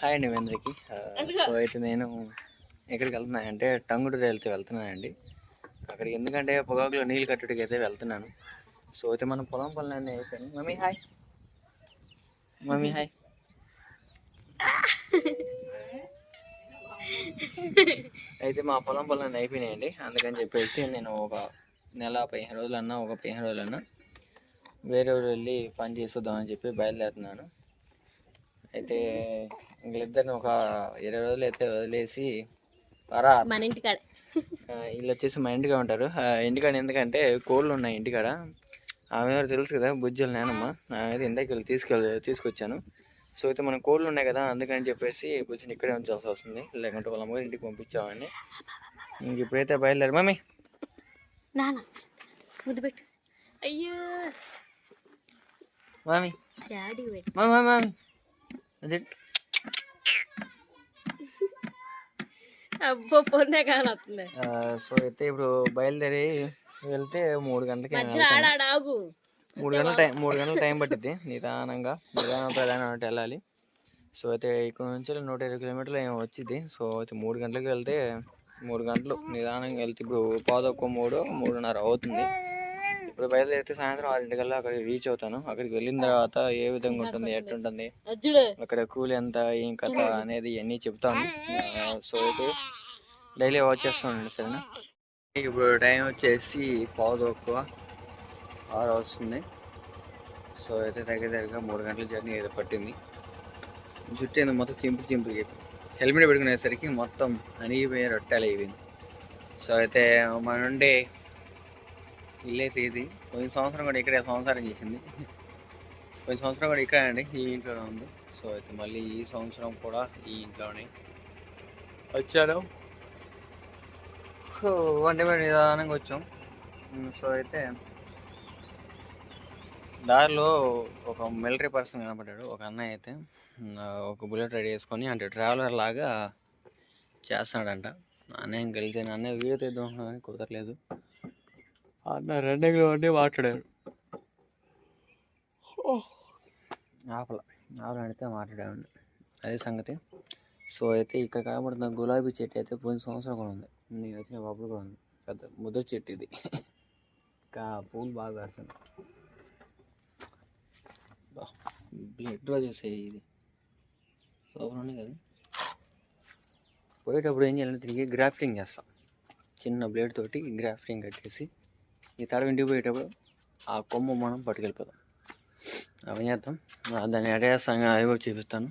Hi అండి మీ అందరికీ so అయితే నేను ఎక్కడికి వెళ్తున్నా అంటే టంగుడు వెళ్తే వెళ్తున్నానండి. అక్కడికి ఎందుకంటే పొగాకులో నీళ్ళు కట్టుడికి అయితే వెళ్తున్నాను. సో అయితే మనం పొలం పనులు అన్నీ అయిపోయాను మమ్మీ హాయ్ మమ్మీ హాయ్ అయితే మా పొలం పనులు అన్నీ అయిపోయినాయండి. అందుకని చెప్పేసి నేను ఒక నెల పదిహేను రోజులన్నా ఒక పదిహేను రోజులన్నా వేరే ఊరు వెళ్ళి పని చేస్తుందామని చెప్పి బయలుదేరుతున్నాను. అయితే వీళ్ళిద్దరిని ఒక ఇరవై రోజులు అయితే వదిలేసి పరా. మన ఇంటికాడ. వీళ్ళు వచ్చేసి మా ఇంటికాడ ఉంటారు. ఇంటికాడ ఎందుకంటే కోళ్ళు ఉన్నాయి ఇంటికాడ. ఆమె ఎవరు తెలుసు కదా బుజ్జలు నేనమ్మ. ఆమె అయితే ఇందాక వెళ్ళి తీసుకెళ్ళి తీసుకొచ్చాను. సో అయితే మన కోళ్ళు ఉన్నాయి కదా అందుకని చెప్పేసి బుజ్జిని ఇక్కడే ఉంచాల్సి వస్తుంది. లేకుంటే వాళ్ళ అమ్మగారి ఇంటికి పంపించామని ఇంక ఇప్పుడైతే బయలుదేరి. మమ్మీ. అయ్యో. Mummy mummy. అదే అబ్బో పొన్నే కానొస్తుంది ఆ, సో అయితే ఇప్పుడు బయలుదేరి వెళ్తే మూడు గంటలకి మూడు గంటల టైం మూడు గంటల టైం పట్టింది నిదానంగా. నిదానం ప్రధానం అంటే వెళ్ళాలి. సో అయితే ఇక్కడ నుంచి నూట ఇరవై కిలోమీటర్లు ఏమో వచ్చింది సో అయితే మూడు గంటలకు వెళ్తే మూడు గంటలు నిదానంగా వెళ్తే ఇప్పుడు పాదొక్క మూడు మూడున్నర అవుతుంది. ఇప్పుడు బయలుదేరితే సాయంత్రం ఆరింటికల్లా అక్కడికి రీచ్ అవుతాను. అక్కడికి వెళ్ళిన తర్వాత ఏ విధంగా ఉంటుంది ఎట్టుంటుంది అక్కడ కూలి ఎంత ఏం కథ అనేది ఇవన్నీ చెప్తాను. సో అయితే డైలీ వాచ్ చేస్తానండి సరేనా? ఇప్పుడు టైం వచ్చేసి పావు తక్కువ ఆరు వస్తుంది. సో అయితే దగ్గర దగ్గరగా మూడు గంటల జర్నీ ఏదో పట్టింది. జుట్టు ఏందో మొత్తం చింపులు చింపులు హెల్మెట్ పెట్టుకునేసరికి మొత్తం అనిగిపోయి రొట్టెలు అయిపోయింది సో అయితే మన నుండి ఇల్లే అయితే ఇది. పోయిన సంవత్సరం కూడా ఇక్కడే సంసారం చేసింది. పోయిన సంవత్సరం కూడా ఇక్కడ అండి ఈ ఇంట్లోనే ఉంది. సో అయితే మళ్ళీ ఈ సంవత్సరం కూడా ఈ ఇంట్లోనే వచ్చాను. సో వంటి మీద నిదానంగా వచ్చాం. సో అయితే దారిలో ఒక మిలిటరీ పర్సన్ కనపడ్డాడు ఒక అన్నయ్య అయితే. ఒక బుల్లెట్ రెడీ చేసుకొని అంటే ట్రావెలర్ లాగా చేస్తున్నాడంట. అన్నయ్య కలిసి అన్నయ్య వీడియో తీద్దాం కానీ కుదరలేదు. అన్న రెండులో ఉండి మాట్లాడారు. ఆపల ఆపల అడిగితే మాట్లాడాడు అదే సంగతి. సో అయితే ఇక్కడ కనబడుతున్న గులాబీ చెట్టు అయితే పోయిన సంవత్సరం కూడా ఉంది. నేను వచ్చిన అప్పుడు కూడా ఉంది. పెద్ద ముద్ర చెట్టు ఇది. ఇంకా పూలు బాగా వేస్తుంది బ్లడ్ డ్రా చేసాయి ఇది. లోపల ఉన్నాయి కదా. పోయేటప్పుడు ఏం చేయాలంటే తిరిగి గ్రాఫ్టింగ్ చేస్తాం. చిన్న బ్లేడ్ తోటి గ్రాఫ్టింగ్ కట్టేసి ఈ తడవ ఇంటికి పోయేటప్పుడు ఆ కొమ్మ మనం పట్టుకెళ్ళిపోతాం అవి చేద్దాం. దాన్ని ఎడ అది కూడా చూపిస్తాను.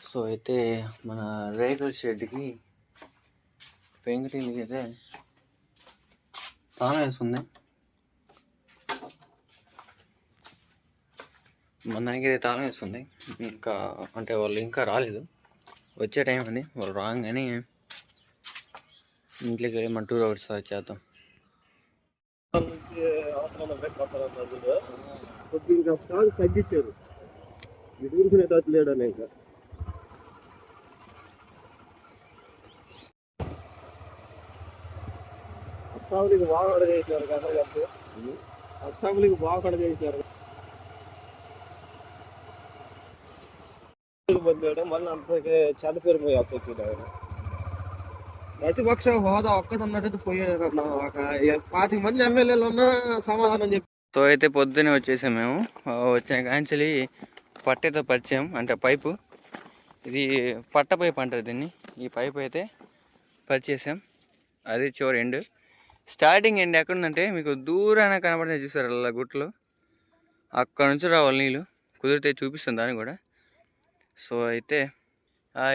సో అయితే మన రేకుల షెడ్కి పెంకుటిల్కి అయితే తాళం వేస్తుంది మన దానికి అయితే తాళం వేస్తుంది ఇంకా అంటే వాళ్ళు ఇంకా రాలేదు. వచ్చే టైం అది. వాళ్ళు రాగానే ఇంట్లోకి వెళ్ళి మన టూర్ అవర్స్ చేద్దాం. కొద్దిగా ఇంకా కాదు తగ్గించారు. ఇది ఊరుకునేటట్టు లేడని ఇంకా. అస్సాంలీకి బాగా చేసినారు కదా కలిసి అస్సాంలీకి బాగా చేసినారు పొందాడు మళ్ళీ అంతకి చనిపోయిపోయాల్సి వచ్చింది ఆయన ప్రతిపక్ష హోదా ఒక్కటి ఉన్నట్టు పోయేదన్న ఒక పాతిక మంది ఎమ్మెల్యేలు ఉన్నా సమాధానం చెప్పి సో అయితే పొద్దున్నే వచ్చేసాం మేము. వచ్చిన కాంచెలి పట్టేతో పరిచయం అంటే పైపు. ఇది పట్ట పైపు అంటారు దీన్ని. ఈ పైపు అయితే పరిచేసాం. అది చివరి ఎండ్. స్టార్టింగ్ ఎండ్ ఎక్కడుందంటే మీకు దూరాన కనబడితే చూసారు అలా గుట్టలు. అక్కడ నుంచి రావాలి నీళ్ళు. కుదిరితే చూపిస్తాను దాన్ని కూడా. సో అయితే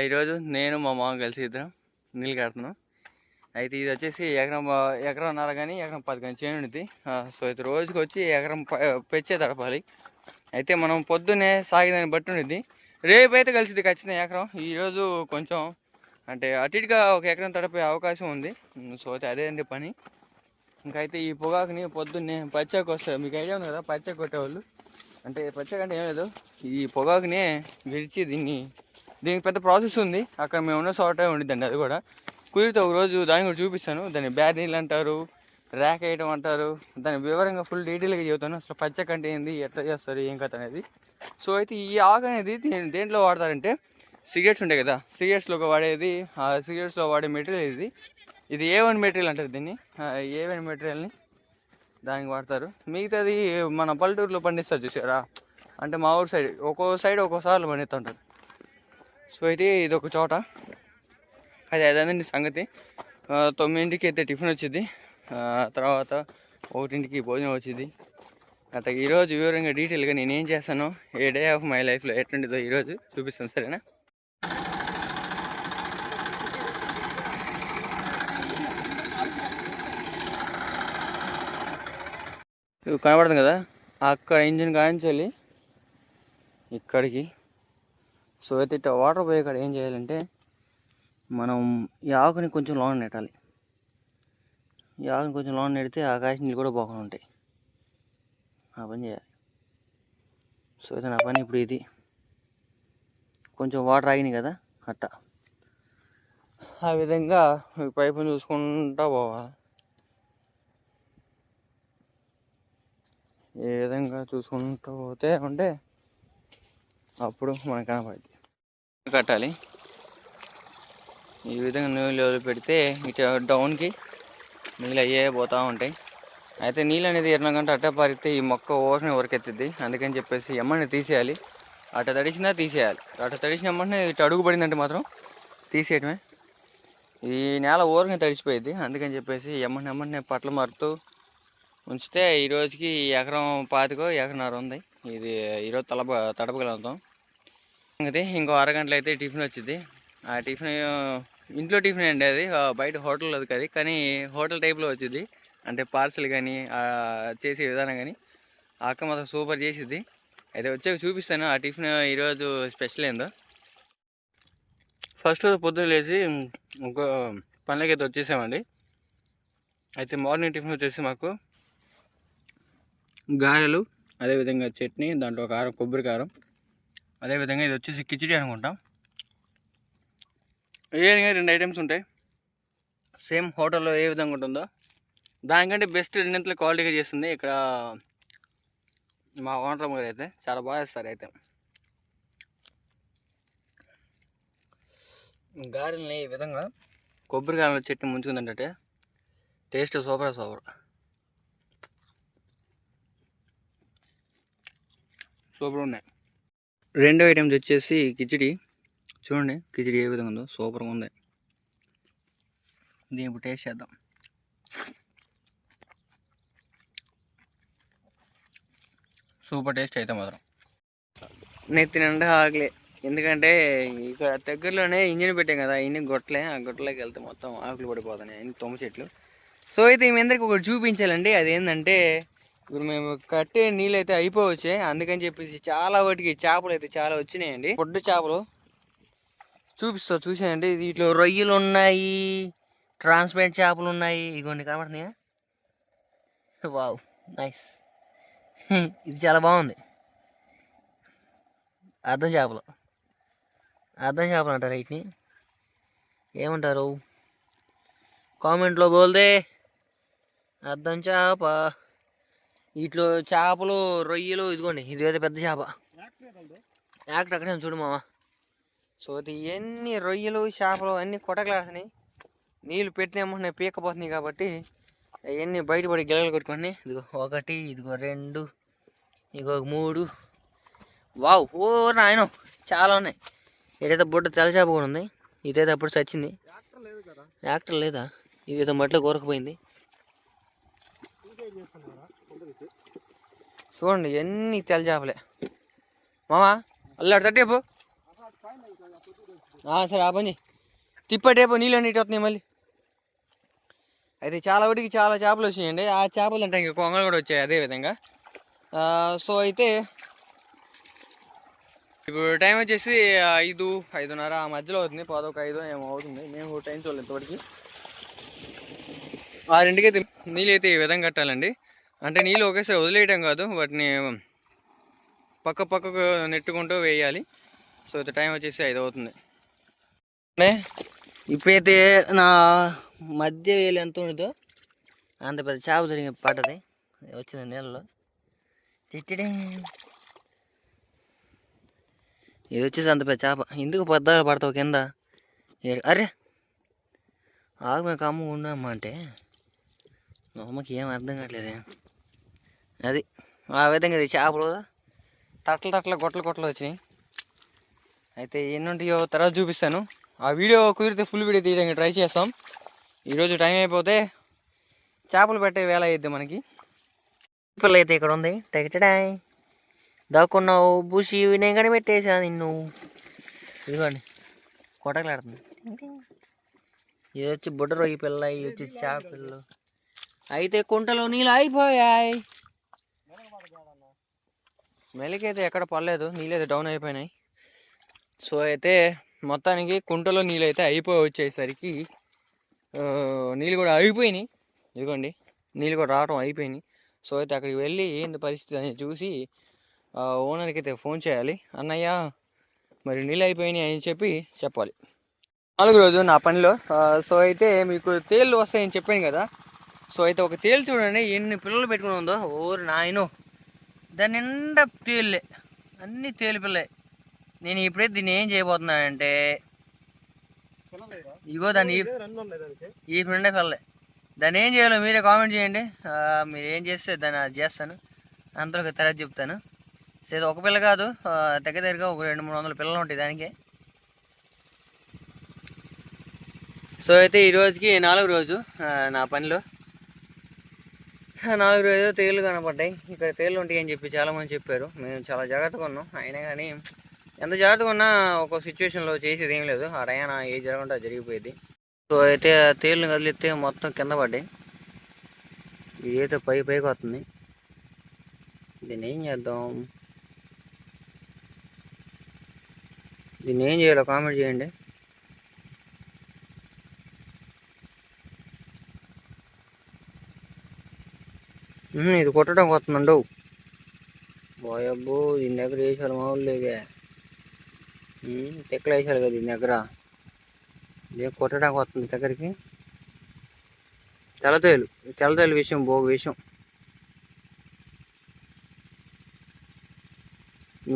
ఈరోజు నేను మా మామ కలిసి ఇద్దరం నీళ్ళు కడుతున్నాం. అయితే ఇది వచ్చేసి ఎకరం ఎకరం ఎకరంన్నర కానీ ఎకరం పది కానీ చేను ఉంది సో అయితే రోజుకి వచ్చి ఎకరం ప- పెంచే తడపాలి. అయితే మనం పొద్దున్నే సాగేదాన్ని బట్టి ఉండిద్ది. రేపు అయితే కలిసిది ఖచ్చితంగా ఎకరం. ఈరోజు కొంచెం అంటే అటు ఇటుగా ఒక ఎకరం తడిపే అవకాశం ఉంది. సో అయితే అదే అండి పని. ఇంకైతే ఈ పొగాకుని పొద్దున్నే పచ్చకి వస్తారు మీకు ఐడియా ఉంది కదా పచ్చ కొట్టేవాళ్ళు. అంటే పచ్చకంటే ఏం లేదు. ఈ పొగాకునే విడిచి దీన్ని దీనికి పెద్ద ప్రాసెస్ ఉంది. అక్కడ మేము ఉన్న చోట ఉండిద్దండి అది కూడా. కుదిరితే ఒక రోజు దాన్ని కూడా చూపిస్తాను. దాన్ని బ్యారీలు అంటారు ర్యాక్ వేయడం అంటారు. దాని వివరంగా ఫుల్ డీటెయిల్గా చెబుతాను. అసలు పచ్చక అంటే ఏంది ఎట్లా చేస్తారు ఏం కథ అనేది. సో అయితే ఈ ఆకు అనేది దీని దేంట్లో వాడతారంటే సిగరెట్స్ ఉంటాయి కదా. సిగరెట్స్లో వాడేది ఆ సిగరెట్స్లో వాడే మెటీరియల్ ఇది. ఇది ఏ వన్ మెటీరియల్ అంటారు దీన్ని. ఏ వన్ మెటీరియల్ని దానికి వాడతారు. మిగతాది మన పల్లెటూరులో పండిస్తారు చూసారా? అంటే మా ఊరు సైడ్ ఒక్కో సైడ్ ఒక్కోసార్లు పండిస్తుంటారు. సో అయితే ఇది ఒక చోట. అది అదండి సంగతి. తొమ్మిదింటికి అయితే టిఫిన్ వచ్చింది. తర్వాత ఒకటింటికి భోజనం వచ్చింది. అట్లా ఈరోజు వివరంగా డీటెయిల్గా నేను ఏం ఏ డే ఆఫ్ మై లైఫ్లో ఎటువంటిదో ఈరోజు చూపిస్తాను సరేనా? కనబడుతుంది కదా? అక్కడ ఇంజిన్ కాయించాలి ఇక్కడికి. సో అయితే ఇట్లా వాటర్ పోయే కాడ ఏం చేయాలంటే మనం ఈ ఆకుని కొంచెం లోన్ నెట్టాలి. ఈ ఆకుని కొంచెం లోన్ నెడితే ఆ కాసి నీళ్ళు కూడా బాగా ఉంటాయి. ఆ పని చేయాలి. సో అయితే నా పని ఇప్పుడు ఇది. కొంచెం వాటర్ ఆగినాయి కదా అట్ట. ఆ విధంగా పైపుని చూసుకుంటా పోవాలి. ఈ విధంగా చూసుకుంటూ పోతే ఉంటే అప్పుడు మనకు కనపడుతుంది కట్టాలి. ఈ విధంగా నీళ్ళు వదిలి పెడితే ఇటు డౌన్కి నీళ్ళు అయ్యే పోతూ ఉంటాయి. అయితే నీళ్ళు అనేది ఎర్ర గంట అట్ట పారితే ఈ మొక్క ఓటనే ఉరకెత్తిద్ది అందుకని చెప్పేసి ఎమ్మని తీసేయాలి. అట్ట తడిసినా తీసేయాలి. అట్ట తడిసిన ఎమ్మని ఇటు అడుగు పడిందంటే మాత్రం తీసేయటమే. ఈ నేల ఊరనే తడిసిపోయింది అందుకని చెప్పేసి ఎమ్మని ఎమ్మని పట్ల మారుతూ ఉంచితే ఈ రోజుకి ఎకరం పాతికో ఎకరన్నర ఉంది. ఇది ఈరోజు తలప తడపగలుగుతాం. అయితే ఇంకో అరగంటలో అయితే టిఫిన్ వచ్చింది ఆ టిఫిన్ ఇంట్లో టిఫిన్ అండి అది. బయట హోటల్ అది కాదు. కానీ హోటల్ టైప్లో వచ్చింది అంటే పార్సల్ కానీ చేసే విధానం కానీ ఆ అక్క మాత్రం సూపర్ చేసిద్ది. అయితే వచ్చాక చూపిస్తాను. ఆ టిఫిన్ ఈరోజు స్పెషల్ ఏందో. ఫస్ట్ పొద్దున్న లేచి ఒక పనులకైతే వచ్చేసామండి. అయితే మార్నింగ్ టిఫిన్ వచ్చేసి మాకు గారెలు అదేవిధంగా చట్నీ దాంట్లో కారం కొబ్బరి కారం. అదేవిధంగా ఇది వచ్చేసి కిచిడి అనుకుంటాం. ఏ రెండు ఐటమ్స్ ఉంటాయి. సేమ్ హోటల్లో ఏ విధంగా ఉంటుందో. దానికంటే బెస్ట్ రెండింతలు క్వాలిటీగా చేస్తుంది. ఇక్కడ మా ఓనర్ గారు అయితే చాలా బాగా చేస్తారు అయితే గారెల్ని ఈ విధంగా కొబ్బరికాయలు చెట్టు చట్నీ ముంచుకుందంటే టేస్ట్ సూపర్ సూపర్. సూపర్ ఉన్నాయి. రెండో ఐటమ్స్ వచ్చేసి కిచిడి. చూడండి కిచిడి ఏ విధంగా ఉందో సూపర్గా ఉంది. దీని ఇప్పుడు టేస్ట్ చేద్దాం. సూపర్ టేస్ట్ అయితే మాత్రం. నెత్తి నిండా ఆకలే ఎందుకంటే ఇక్కడ దగ్గరలోనే ఇంజిన్ పెట్టాం కదా ఇన్ని గొట్టలే ఆ గొట్టలోకి వెళ్తే మొత్తం ఆకులు పడిపోతున్నాయి. అన్ని తొమ్మ చెట్లు. సో అయితే మీ అందరికి ఒకటి చూపించాలండి. అదేంటంటే ఇప్పుడు మేము కట్టే నీళ్ళు అయితే అయిపోవచ్చాయి అందుకని చెప్పేసి చాలా వాటికి చేపలు అయితే చాలా వచ్చినాయండి. పొడ్డు చేపలు చూపిస్తా చూసానండి వీటిలో రొయ్యలు ఉన్నాయి ట్రాన్స్పరెంట్ చేపలు ఉన్నాయి ఇగోండి కనబడుతున్నాయా? Wow nice. ఇది చాలా బాగుంది. అర్థం చేపలు. అర్థం చేపలు అంటారు వీటిని? ఏమంటారు? కామెంట్లో బోల్దే. అర్థం చేప. వీటిలో చేపలు రొయ్యలు ఇదిగోండి ఇది అయితే పెద్ద చేప. యాక్టర్ అక్కడే చూడు మామ సో ఇది ఎన్ని రొయ్యలు చేపలు అన్ని కొట్టకలాడుతున్నాయి నీళ్ళు పెట్టినామంటే పీకపోతున్నాయి కాబట్టి అవన్నీ బయటపడి గిలగలు కొట్టుకొని ఇదిగో ఒకటి ఇదిగో రెండు ఇదిగో మూడు. వావ్ ఓ నాయన చాలా ఉన్నాయి. ఇదైతే బుడ్డ తెల్ల చేప కూడా ఉంది. ఇదైతే అప్పుడు చచ్చింది. యాక్టర్ లేదా? ఇదైతే మట్లో కోరకపోయింది. చూడండి ఎన్ని తెల్ల చేపలే. మామా అల్లాడు తట్టేపు. సరే ఆ పని తిప్పటేపు నీళ్ళు అన్నిటి వస్తున్నాయి మళ్ళీ. అయితే చాలా వాటికి చాలా చేపలు వచ్చినాయండి. ఆ చేపలు అంటే ఇంకా కొంగలు కూడా వచ్చాయి అదే విధంగా. సో అయితే ఇప్పుడు టైం వచ్చేసి ఐదు ఐదున్నర. ఆ మధ్యలో అవుతుంది పదొక ఐదు ఏమో అవుతుంది. మేము టైం చూడలేదు ఇంతవరకు. ఆరింటికి అయితే నీళ్ళు అయితే ఈ విధంగా కట్టాలండి. అంటే నీళ్ళు ఒకేసారి వదిలేయటం కాదు వాటిని పక్క పక్కకు నెట్టుకుంటూ వేయాలి. సో టైం వచ్చేసి ఐదు అవుతుంది. ఇప్పుడైతే నా మధ్య వేలు ఎంత ఉండదో అంత పెద్ద చేప దొరికి పడ్డది వచ్చింది నీళ్ళలో. తిట్టడే ఇది వచ్చేసి అంత పెద్ద చేప. ఎందుకు పెద్దగా పడతావు కింద? అరే! ఆగు మేము కమ్మ అంటే. అమ్మకి ఏం అర్థం కావట్లేదే. అది. ఆ విధంగా ఇది చేపలు తట్ల తట్ల గొట్టలు గొట్టలు వచ్చినాయి. అయితే ఎన్ని తర్వాత చూపిస్తాను. ఆ వీడియో కుదిరితే ఫుల్ వీడియో తీయడానికి ట్రై చేస్తాం. ఈరోజు టైం అయిపోతే చేపలు పెట్టే వేళ అయ్యిద్ది మనకి. పిల్ల అయితే ఇక్కడ ఉంది. టెకటడాయ్ దాక్కున్నావు బూసి నేను కానీ పెట్టేసా నిన్ను. ఇదిగోండి. కొట్టకలాడుతుంది ఇది వచ్చి బుడ్డ రొయ్యి పిల్ల ఇది వచ్చి చేప పిల్లలు అయితే కుంటలో నీళ్ళు అయిపోయాయి మెలికైతే ఎక్కడ పడలేదు. నీళ్ళు డౌన్ అయిపోయినాయి. సో అయితే మొత్తానికి కుంటలో నీళ్ళు అయితే అయిపోయి వచ్చేసరికి నీళ్ళు కూడా అయిపోయినాయి ఇదిగోండి నీళ్ళు కూడా రావడం అయిపోయినాయి. సో అయితే అక్కడికి వెళ్ళి ఏంది పరిస్థితి అని చూసి ఓనర్కి అయితే ఫోన్ చేయాలి. అన్నయ్య మరి నీళ్ళు అయిపోయినాయి అని చెప్పి చెప్పాలి. నాలుగు రోజు నా పనిలో. సో అయితే మీకు తేళ్ళు వస్తాయని చెప్పాను కదా. సో అయితే ఒక తేలు చూడండి. ఎన్ని పిల్లలు పెట్టుకుని ఉందో. ఓరు నాయనో. దాని నిండా తేళ్ళే అన్ని తేలిపిల్లే నేను ఇప్పుడే దీన్ని ఏం చేయబోతున్నానంటే ఇగో దాన్ని ఈ- రెండు పిల్లలే దాన్ని ఏం చేయాలో మీరే కామెంట్ చేయండి. మీరు ఏం చేస్తే దాన్ని అది చేస్తాను. అంతలో తర్వాత చెప్తాను. సరే ఒక పిల్ల కాదు. దగ్గర దగ్గరగా ఒక రెండు మూడు వందల పిల్లలు ఉంటాయి దానికి. సో అయితే ఈరోజుకి నాలుగు రోజు నా పనిలో. నాలుగు రోజు తేళ్ళు కనపడ్డాయి ఇక్కడ తేళ్ళు ఉంటాయి అని చెప్పి చాలామంది చెప్పారు. మేము చాలా జాగ్రత్తగా ఉన్నాం. అయినా కానీ ఎంత జాగ్రత్తగా ఉన్నా ఒక సిచ్యువేషన్లో చేసేది ఏం లేదు. ఆ టైం ఏ జరగకుండా జరిగిపోయింది. సో అయితే ఆ కదిలిస్తే మొత్తం కింద పడ్డాయి. ఇదైతే పై పైకి వస్తుంది. దీన్ని ఏం చేద్దాం? దీన్ని ఏం చేయాలో కామెంట్ చేయండి. ఇది కొట్టడం వస్తుందండు బాయబ్బో దీని దగ్గర వేసాడు మామూలు లేదే. తెక్కలు వేసాడు కదా దీని దగ్గర. ఇదే కొట్టడానికి వస్తుంది దగ్గరికి. తెల్లతేలు తెల్లతేలు విషయం భోగ విషయం.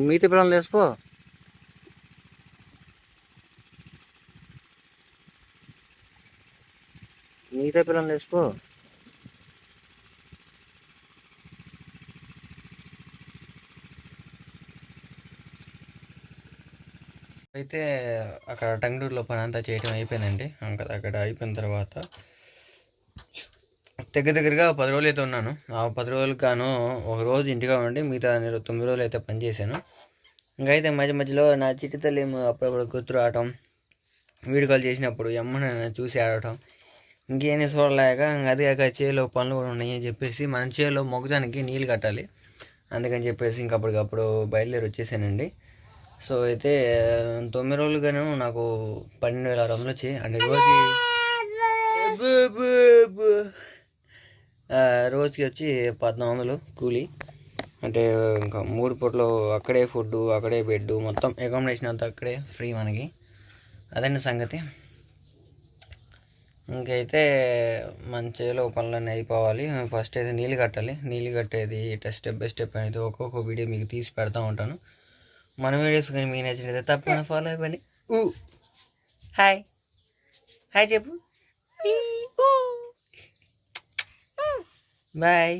మిగతా పిల్లలు వేసుకో మిగతా పిల్లలు వేసుకో అయితే అక్కడ టంగుటూరులో పని అంతా చేయడం అయిపోయిందండి. అక్కడ అక్కడ అయిపోయిన తర్వాత దగ్గర దగ్గరగా పది రోజులు అయితే ఉన్నాను. ఆ పది రోజులకు గాను ఒక రోజు ఇంటిగా ఉండి మిగతా నేను తొమ్మిది రోజులు అయితే పని చేశాను. ఇంకా అయితే మధ్య మధ్యలో నా చిట్టి తల్లి ఏమో అప్పుడప్పుడు గుర్తు రావటం వీడియో కాల్ చేసినప్పుడు ఎమ్మనైనా నన్ను చూసి ఆడటం ఇంకేం చూడలేక ఇంక కాక చేలో పనులు కూడా ఉన్నాయి అని చెప్పేసి మన చేలో మొగదానికి నీళ్ళు కట్టాలి. అందుకని చెప్పేసి ఇంక అప్పటికప్పుడు బయలుదేరి వచ్చేసానండి. సో అయితే తొమ్మిది రోజులుగాను నాకు పన్నెండు వేల ఆరు వందలు వచ్చాయి అంటే రోజుకి రోజుకి వచ్చి పద్నాలుగు వందలు కూలీ. అంటే ఇంకా మూడు పూటలు అక్కడే ఫుడ్ అక్కడే బెడ్ మొత్తం అకామిడేషన్ అంతా అక్కడే ఫ్రీ మనకి. అదండి సంగతి. ఇంకైతే మన పనులన్నీ అయిపోవాలి. ఫస్ట్ అయితే నీళ్ళు కట్టాలి. నీళ్ళు కట్టేది స్టెప్ బై స్టెప్ అనేది ఒక్కొక్క వీడియో మీకు తీసి పెడతా ఉంటాను. మన వీడియోస్ కానీ మీకు నచ్చినట్లయితే తప్పకుండా ఫాలో అయిపోండి ఊ. హాయ్ హాయ్ చెప్పు. బాయ్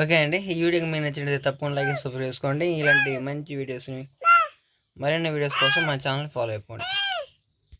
ఓకే అండి. ఈ వీడియోకి మీకు నచ్చినట్లయితే తప్పకుండా లైక్ అండ్ సబ్స్క్రైబ్ చేసుకోండి. ఇలాంటి మంచి వీడియోస్ని మరిన్ని వీడియోస్ కోసం మా ఛానల్ ఫాలో అయిపోండి.